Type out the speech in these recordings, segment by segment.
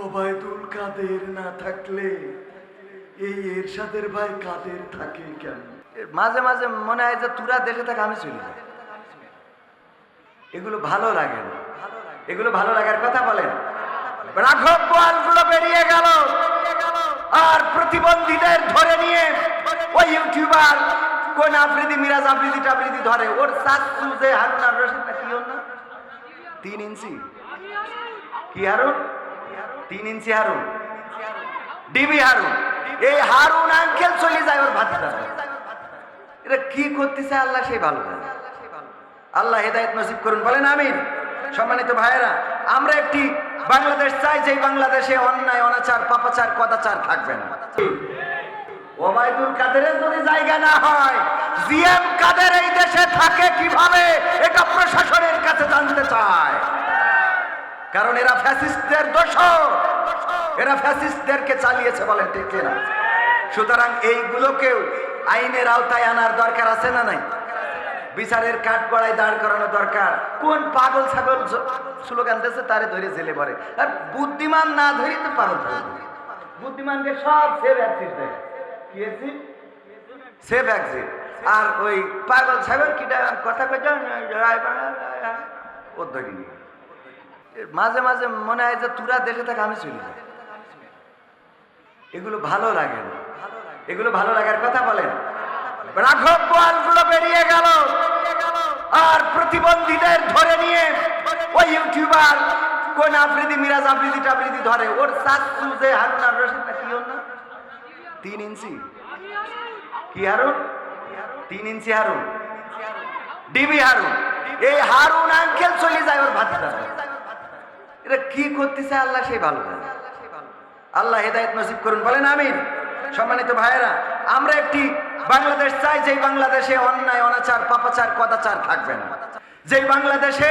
ওবায়দুল কাদের না থাকলে এই এরশাদের ভাই কাদের থাকে কেন? মাঝে মাঝে মনে হয় যে তুরা দেশে থাকে, আমি চলে যাই। এগুলো ভালো লাগে না। এগুলো ভালো লাগার কথা বলেন রাঘব বোয়ালগুলো বেরিয়ে গেল। আর প্রতিবন্ধীদের ধরে নিয়ে ওই ইউটিউবার কোন আফ্রিদি, মিরাজ আফ্রিদি টাফ্রিদি ধরে। ওর চাচু যে হারুন আর রশিদটা কি না তিন ইঞ্চি। কি হারুন? তিন ইঞ্চি হারুন। ডিবি হারুন। এই হারুন আঙ্কেল চলে যায় ওর ভাতিটা এটা কি করতেছে আল্লাহ সেই ভালো আল্লাহ হেদায়ত নসিব করুন, বলেন আমিন। সম্মানিত ভাইয়েরা, আমরা একটি বাংলাদেশ চাই যে বাংলাদেশে অন্যায়, অনাচার, পাপাচার, কদাচার থাকবে না। ওবায়দুল কাদেরের যদি জায়গা না হয়, জিএম কাদের এই দেশে থাকে কীভাবে, এটা প্রশাসনের কাছে জানতে চায়। কারণ এরা ফ্যাসিস্টদের দোষ এরা ফ্যাসিস্টদেরকে চালিয়েছে বলেন ঠিক না সুতরাং এইগুলোকেও আইনের আওতায় আনার দরকার আছে না নাই? বিচারের কাঠ গড়ায় দাঁড় করানো দরকার। কোন পাগল ছাগল স্লোগান দিয়েছে, তারে ধরে জেলে পড়ে আর বুদ্ধিমান না ধরি তো পাগল। বুদ্ধিমানকে সব সেভ অ্যাক্সিস দেয়। কি সেভ আর ওই পাগল ছাগল কিটা কথা কই ও ধরিনি। মাঝে মাঝে মনে হয় যে তুরা দেশে থাকে আমি চলে যাই। এগুলো ভালো লাগে না। এগুলো ভালো লাগার কথা বলেন রাঘব বোয়ালগুলো বেরিয়ে গেল। আর প্রতিবন্ধীদের ধরে নিয়ে ওই ইউটিউবার কোন আফ্রিদি মিরাজ আফ্রিদি টাফ্রিদি ধরে। ওর চাচু যে হারুন আর রশিদটা কি না তিন ইঞ্চি। কি হারুন? তিন ইঞ্চি হারুন। ডিবি হারুন। এই হারুন আঙ্কেল চলে যায় ওর ভাতিটা এটা কি করতেছে আল্লাহ সেই ভালো জানে। আল্লাহ হেদায়ত নসিব করুন, বলেন আমিন। সম্মানিত ভাইয়েরা, আমরা একটি বাংলাদেশ চাই যে বাংলাদেশে অন্যায়, অনাচার, পাপাচার, কদাচার থাকবেন যেই বাংলাদেশে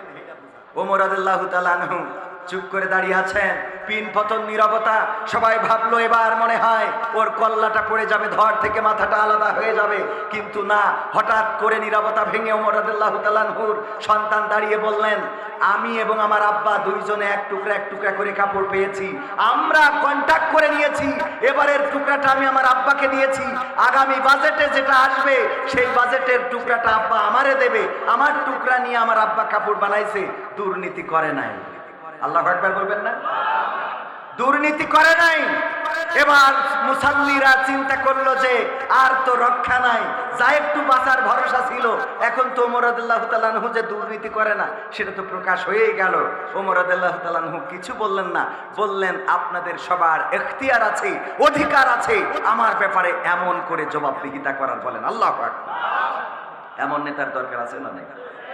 ওমর আদুল্লাহ তালানহু চুপ করে দাঁড়িয়ে আছেন। পিন পতন নিরবতা, সবাই ভাবলো এবার মনে হয় ওর কল্লাটা পড়ে যাবে ধর থেকে মাথাটা আলাদা হয়ে যাবে। কিন্তু না, হঠাৎ করে নীরবতা ভেঙে ওমর আদুল্লাহ তালানহুর সন্তান দাঁড়িয়ে বললেন, আমি এবং আমার আব্বা দুইজনে এক টুকরা এক টুকরা করে কাপড় পেয়েছি। আমরা কন্ট্যাক্ট এবারের টুকরাটা আমি আমার আব্বাকে দিয়েছি। আগামী বাজেটে যেটা আসবে, সেই বাজেটের টুকরাটা আব্বা আমারে দেবে। আমার টুকরা নিয়ে আমার আব্বা কাপড় বানাইছে, দুর্নীতি করে নাই। আল্লাহ একবার বলবেন না? দুর্নীতি করে নাই। এবার মুসাল্লিরা চিন্তা করল যে আর তো রক্ষা নাই যা একটু বাঁচার ভরসা ছিল। এখন তো ওমরাদুল্লাহ যে দুর্নীতি করে না, সেটা তো প্রকাশ হয়েই গেল। ওমরাদুল্লাহ তালানহু কিছু বললেন না, বললেন, আপনাদের সবার এখতিয়ার আছে, অধিকার আছে, আমার ব্যাপারে এমন করে জবাবদিহিতা করার বলেন। আল্লাহ এমন নেতার দরকার আছে না নেই?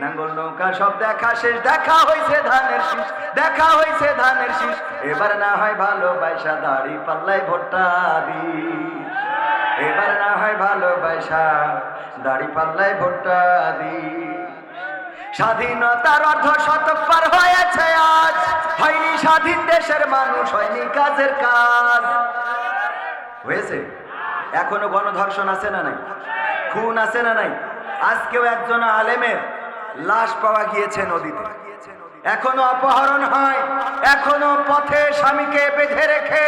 নাঙ্গল নৌকা, সব দেখা শেষ, দেখা হয়েছে ধানের শীষ, দেখা হয়েছে ধানের শীষ। এবার না হয় ভালোবাসা দাড়ি পাল্লাই ভোট্টা দি। এবার না হয় ভালোবাসা দাড়ি পাল্লাই ভোট্টা দি। স্বাধীনতার অর্ধ শতক পার হয়েছে আজ। হয়নি স্বাধীন দেশের মানুষ, হয়নি কাজের কাজ। হয়েছে? এখনও গণধর্ষণ আছে না নাই? খুন আছে না নাই? আজকেও একজন আলেমের লাশ পাওয়া গিয়েছে নদীতে। এখনও অপহরণ হয়, এখনও পথে স্বামীকে বেঁধে রেখে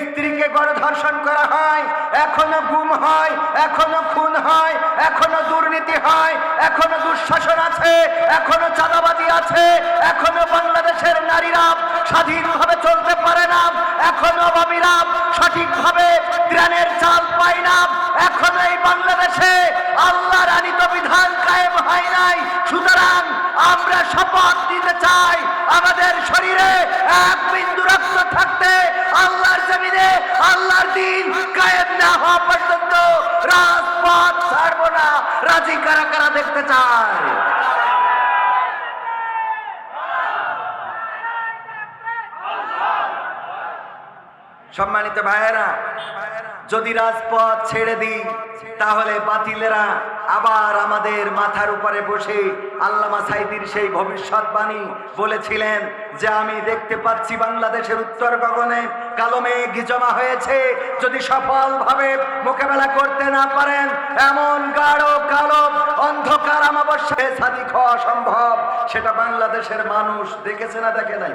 স্ত্রীকে গণধর্ষণ করা হয়, এখনও গুম হয়, এখনও খুন হয়, এখনও দুর্নীতি হয়, এখনও দুঃশাসন আছে, এখনও করতে চায়। সম্মানিত ভাইয়েরা, যদি রাজপথ ছেড়ে দিই, তাহলে বাতিলেরা আবার আমাদের মাথার উপরে বসে আল্লামা সাইদির সেই ভবিষ্যৎবাণী বলেছিলেন যে আমি দেখতে পাচ্ছি বাংলাদেশের উত্তর গগনে কালো মেঘ জমা হয়েছে। যদি সফলভাবে মোকাবেলা করতে না পারেন, এমন গাঢ়, কালো, অন্ধকার আমাবস্যায় সাদিক হওয়া সম্ভব সেটা বাংলাদেশের মানুষ দেখেছে না, দেখে নাই?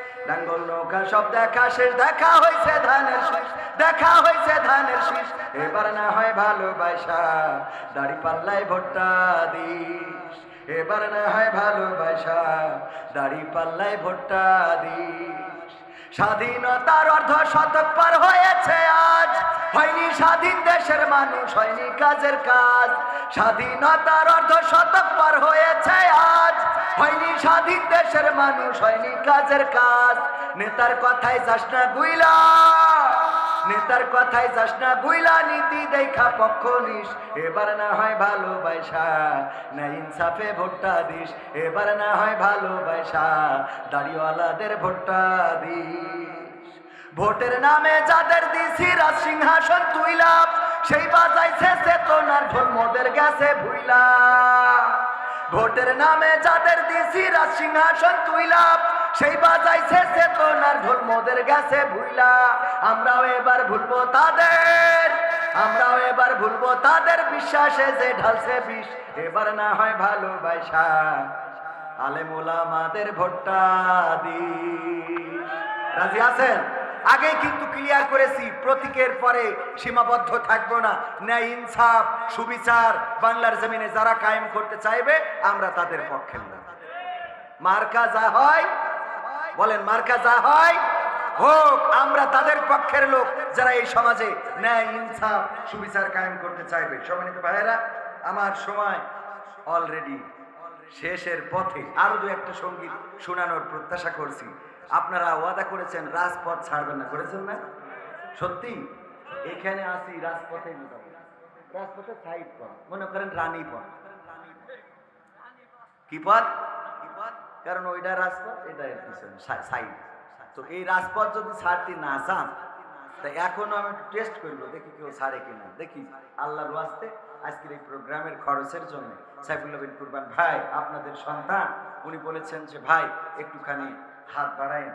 নাঙ্গল নৌকা সব দেখা শেষ, দেখা হয়েছে ধানের শীষ, দেখা হয়েছে ধানের শীষ। এবার না হয় ভালোবাসা, দাড়ি পাল্লায় ভোটটা দিস। এবার না হয় ভালোবাসা, দাড়ি পাল্লায় ভোটটা দিস। স্বাধীনতার অর্ধ শতক পার হয়েছে আজ। হয়নি স্বাধীন দেশের মানুষ, হয়নি কাজের কাজ। স্বাধীনতার অর্ধ শতক পার হয়েছে আজ। হয়নি স্বাধীন দেশের মানুষ, হয়নি কাজের কাজ। নেতার কথায় যাস না গুইলা। নেতার কথায় যাস না গুইলা নীতি দেখা পক্ষ নিস। এবার না হয় ভালোবাসা, না ইনসাফে ভোটটা দিস। এবার না হয় ভালোবাসা, দাড়িওয়ালাদের ভোটটা দিস। ভোটের নামে যাদের দিছি রাজ সিংহাসন তুইলা সেই বাজাইছে চেতনার ঢোল মোদের গেছে ভুইলা ভোটের নামে যাদের দিছি রাজ সিংহাসন তুইলা সেই বাজাইছে চেতনার ঢোল মোদের গেছে ভুইলা। আমরাও এবার ভুলবো তাদের, আমরাও এবার ভুলবো তাদের বিশ্বাসে যে ঢালছে বিষ। এবার না হয় ভালোবাসা আলেমুলামাদের ভোটটা দিস। রাজি আছেন? আগে কিন্তু ক্লিয়ার করেছি, প্রতীকের পরে সীমাবদ্ধ থাকব না। ন্যায়, ইনসাফ, সুবিচার, বাংলার জমিনে যারা কায়েম করতে চাইবে, আমরা তাদের পক্ষে না মার্কা যা হয় বলেন, মার্কা যা হয় হোক, আমরা তাদের পক্ষের লোক যারা এই সমাজে ন্যায়, ইনসাফ, সুবিচার কায়েম করতে চাইবে। সম্মানিত ভাইয়েরা, আমার সময় অলরেডি শেষের পথে আরও দু একটা সংগীত শোনানোর প্রত্যাশা করছি। আপনারা ওয়াদা করেছেন, রাজপথ ছাড়বেন না। করেছেন না? সত্যি? এখানে আসি রাজপথে রাজপথে সাইড পথ। মনে করেন রানী পথ। কি পথ? কারণ ওইটা রাজপথ, এটা এর পিছনে সাইড তো এই রাজপথ যদি ছাড়তে না চান, তা এখনও আমি একটু টেস্ট করব, দেখি কেউ ছাড়ে কিনা। দেখি আল্লাহর ওয়াস্তে আজকের এই প্রোগ্রামের খরচের জন্য। সাইফুল্লাহ বিন কুরবান ভাই, আপনাদের সন্তান, উনি বলেছেন যে, ভাই, একটুখানি হাত বাড়ায়েন।